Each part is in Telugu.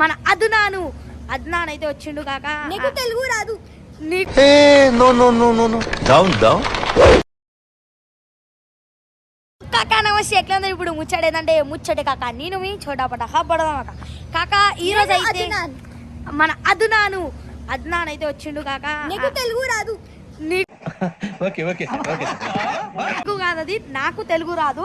మన అదునాను. అద్నాన్ అయితే వచ్చిండు కాక. నీకు తెలుగు రాదు. కాక నమస్తే. ఎట్లా ఉంది ఇప్పుడు ముచ్చట ఏంటంటే ముచ్చటే కాక నేను మీ చోటాపట హబ్బడదాం కాక కాక ఈ రోజు అయితే. మన అదునాను. అద్నాన్ అయితే వచ్చిండు కాక. నీకు తెలుగు రాదు. నీకు. కాదు అది నాకు తెలుగు రాదు.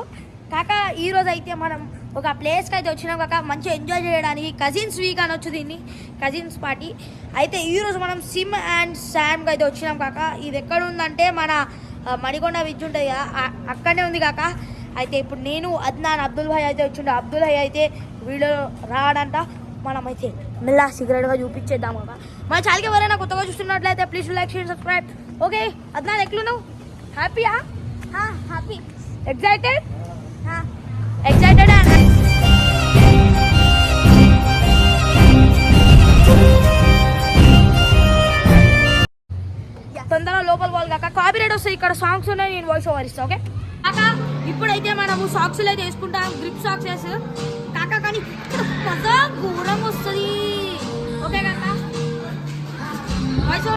కాక ఈ రోజు అయితే మనం ఒక ప్లేస్కి అయితే వచ్చినాం కాక మంచిగా ఎంజాయ్ చేయడానికి. కజిన్స్ వీక్ అని వచ్చు దీన్ని. కజిన్స్ పార్టీ అయితే ఈ రోజు మనం సిమ్ అండ్ శామ్కి అయితే వచ్చినాం కాక. ఇది ఎక్కడ ఉందంటే మన మణికొండ విద్య ఉంటుంది కదా. అక్కడనే ఉంది కాక. అయితే ఇప్పుడు నేను అద్నాన్ అబ్దుల్ భాయ్ అయితే వచ్చిండు. అబ్దుల్ భాయ్ అయితే వీడియో రాడంట. మనం అయితే మెల్లా సిగరెట్గా చూపించేద్దాం కాక. మన ఛానల్కి ఎవరైనా కొత్తగా చూస్తున్నట్లయితే please like share subscribe okay Adnan ఎట్లున్నావు? హ్యాపీయా హ్యాపీ ఎక్సైటెడ్ ఎక్సైటెడ్ సాంగ్స్ ఉన్నాయి నేను వాయిస్ ఓవర్ ఇస్తా ఓకే కాక ఇప్పుడైతే మనము సాక్స్ అయితే వేసుకుంటాం గ్రిప్ సాక్స్ వేసి కాక కానీ ఇక్కడ పద ఘోరం వస్తుంది ఓకే కాక వాయిస్.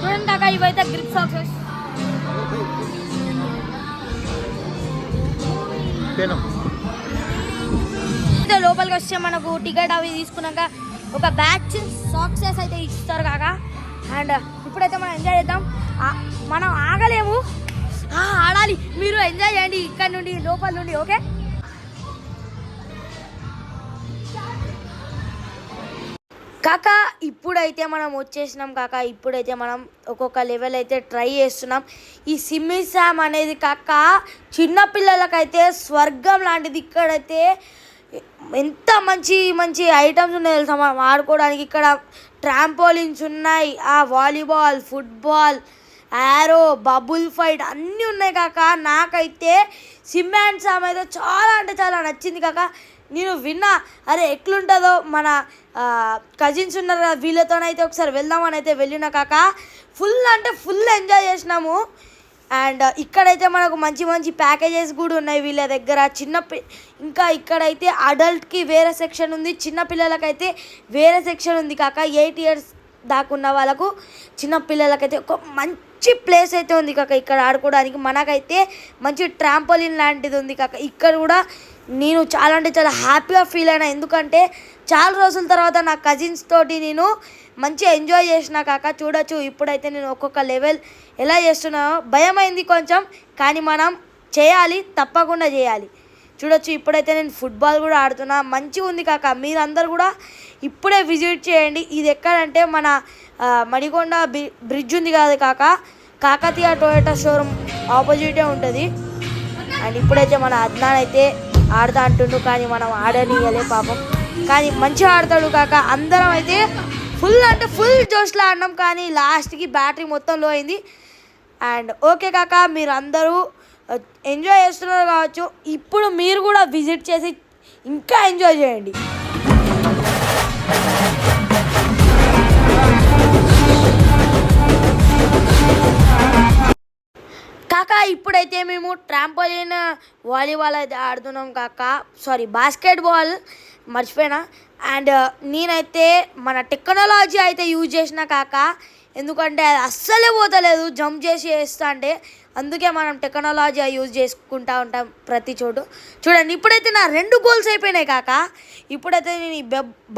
చూడండి ఇవైతే గ్రిప్. అయితే లోపలికి వస్తే మనకు టికెట్ అవి తీసుకున్నాక ఒక బ్యాచ్ సాక్సెస్ అయితే ఇస్తారు కాక. అండ్ ఇప్పుడైతే మనం ఎంజాయ్ చేద్దాం. మనం ఆగలేము. ఆ, ఆడాలి. మీరు ఎంజాయ్ చేయండి ఇక్కడ నుండి లోపల నుండి ఓకే? కాక ఇప్పుడైతే మనం వచ్చేసినాం కాక. ఇప్పుడైతే మనం ఒక్కొక్క లెవెల్ అయితే ట్రై చేస్తున్నాం. ఈ సిమ్మి శామ్ అనేది కాక చిన్నపిల్లలకైతే స్వర్గం లాంటిది. ఇక్కడైతే ఎంత మంచి మంచి ఐటమ్స్ ఉన్నాయి తెలుసా మనం ఆడుకోవడానికి. ఇక్కడ ట్రాంపోలిన్స్ ఉన్నాయి ఆ volleyball football arrow bubble fight అన్నీ ఉన్నాయి కాక. నాకైతే సిమ్ అండ్ సామ్ అయితే చాలా అంటే చాలా నచ్చింది కాక. నేను విన్నా అరే ఎట్లుంటుందో మన కజిన్స్ ఉన్నారు కదా వీళ్ళతోనైతే ఒకసారి వెళ్దామని అయితే వెళ్ళిన కాక. ఫుల్ అంటే ఫుల్ ఎంజాయ్ చేసినాము. అండ్ uh, ఇక్కడైతే మనకు మంచి మంచి ప్యాకేజెస్ కూడా ఉన్నాయి వీళ్ళ దగ్గర. చిన్న పి- ఇంకా ఇక్కడైతే అడల్ట్కి వేరే సెక్షన్ ఉంది. చిన్న పిల్లలకైతే వేరే సెక్షన్ ఉంది కాక ఎయిట్ ఇయర్స్ దాకున్న వాళ్ళకు చిన్న పిల్లలకైతే ఒక మంచి ప్లేస్ అయితే ఉంది కాక ఇక్కడ ఆడుకోవడానికి. మనకైతే మంచి ట్రాంపోలిన్ లాంటిది ఉంది కాక ఇక్కడ కూడా నేను చాలా అంటే చాలా హ్యాపీగా ఫీల్ అయినా. ఎందుకంటే చాలా రోజుల తర్వాత నా కజిన్స్ తోటి నేను మంచిగా ఎంజాయ్ చేసిన కాక చూడొచ్చు. ఇప్పుడైతే నేను ఒక్కొక్క లెవెల్ ఎలా చేస్తున్నానో భయమైంది కొంచెం కానీ మనం చేయాలి తప్పకుండా చేయాలి. చూడొచ్చు ఇప్పుడైతే నేను ఫుట్బాల్ కూడా ఆడుతున్నా. మంచిగా ఉంది కాక మీరందరూ కూడా ఇప్పుడే విజిట్ చేయండి. ఇది ఎక్కడంటే మన ఆ, మడికొండ బ్రి బ్రిడ్జ్ ఉంది కాదు కాక కాకతీయ టొయోటా షోరూమ్ ఆపోజిటే ఉంటుంది. అండ్ ఇప్పుడైతే మన అద్నాన్ అయితే ఆడతా అంటుండు కానీ మనం ఆడనియలే పాపం. కానీ మంచిగా ఆడతాడు కాక అందరం అయితే ఫుల్ అంటే ఫుల్ జోష్లో ఆడినాం కానీ లాస్ట్కి బ్యాటరీ మొత్తం లో అయింది. అండ్ ఓకే కాక మీరు అందరూ ఎంజాయ్ చేస్తున్నారు కావచ్చు. ఇప్పుడు మీరు కూడా విజిట్ చేసి ఇంకా ఎంజాయ్ చేయండి. అయితే మేము ట్రాంపోలిన్ వాలీబాల్ అయితే ఆడుతున్నాం కాక సారీ బాస్కెట్ బాల్ మర్చిపోయినా అండ్ uh, నేనైతే మన టెక్నాలజీ అయితే యూజ్ చేసిన కాక ఎందుకంటే అది అస్సలే పోతలేదు జంప్ చేసి వేస్తా అంటే అందుకే మనం టెక్నాలజీ యూజ్ చేసుకుంటా ఉంటాం ప్రతి చోటు. చూడండి ఇప్పుడైతే నా రెండు గోల్స్ అయిపోయినాయి కాక ఇప్పుడైతే నేను ఈ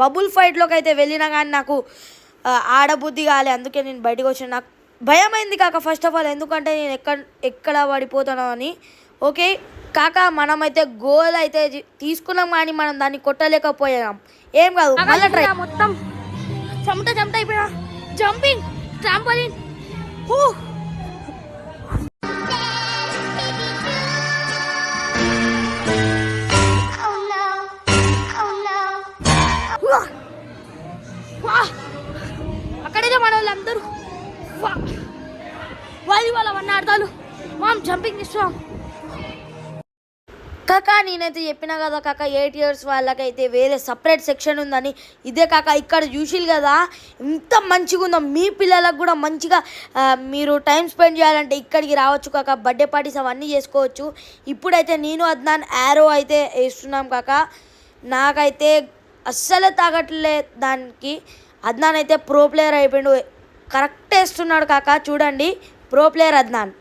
బబుల్ ఫైట్లోకి అయితే వెళ్ళినా కానీ నాకు uh, ఆడబుద్ధి కాలే అందుకే నేను బయటకు వచ్చిన. నాకు భయం అయింది కాక ఫస్ట్ ఆఫ్ ఆల్ ఎందుకంటే నేను ఎక్కడ ఎక్కడ పడిపోతానో అని. ఓకే కాక మనమైతే గోల్ అయితే తీసుకున్నాం కానీ మనం దాన్ని కొట్టలేకపోయాం. ఏం కాదు మళ్ళీ ట్రై మొత్తం చెమట చెమట అయిపోయినా. జంపింగ్ ట్రాంపోలిన్ వాలీబాల్ జంపింగ్ కాక నేనైతే చెప్పిన కదా కాక ఎయిట్ ఇయర్స్ వాళ్ళకైతే వేరే సపరేట్ సెక్షన్ ఉందని. ఇదే కాక ఇక్కడ చూసిల్ కదా ఎంత మంచిగా ఉందో మీ పిల్లలకు కూడా మంచిగా మీరు టైం స్పెండ్ చేయాలంటే ఇక్కడికి రావచ్చు కాక బర్త్డే పార్టీస్ అవన్నీ చేసుకోవచ్చు. ఇప్పుడైతే నేను అద్నాన్ యారో అయితే వేస్తున్నాం కాక. నాకైతే అస్సలు తాగట్లే దానికి. అద్నాన్ అయితే ప్రో ప్లేయర్ అయిపోయిండు. కరెక్ట్ వేస్తున్నాడు కాక చూడండి. Pro player Adnan.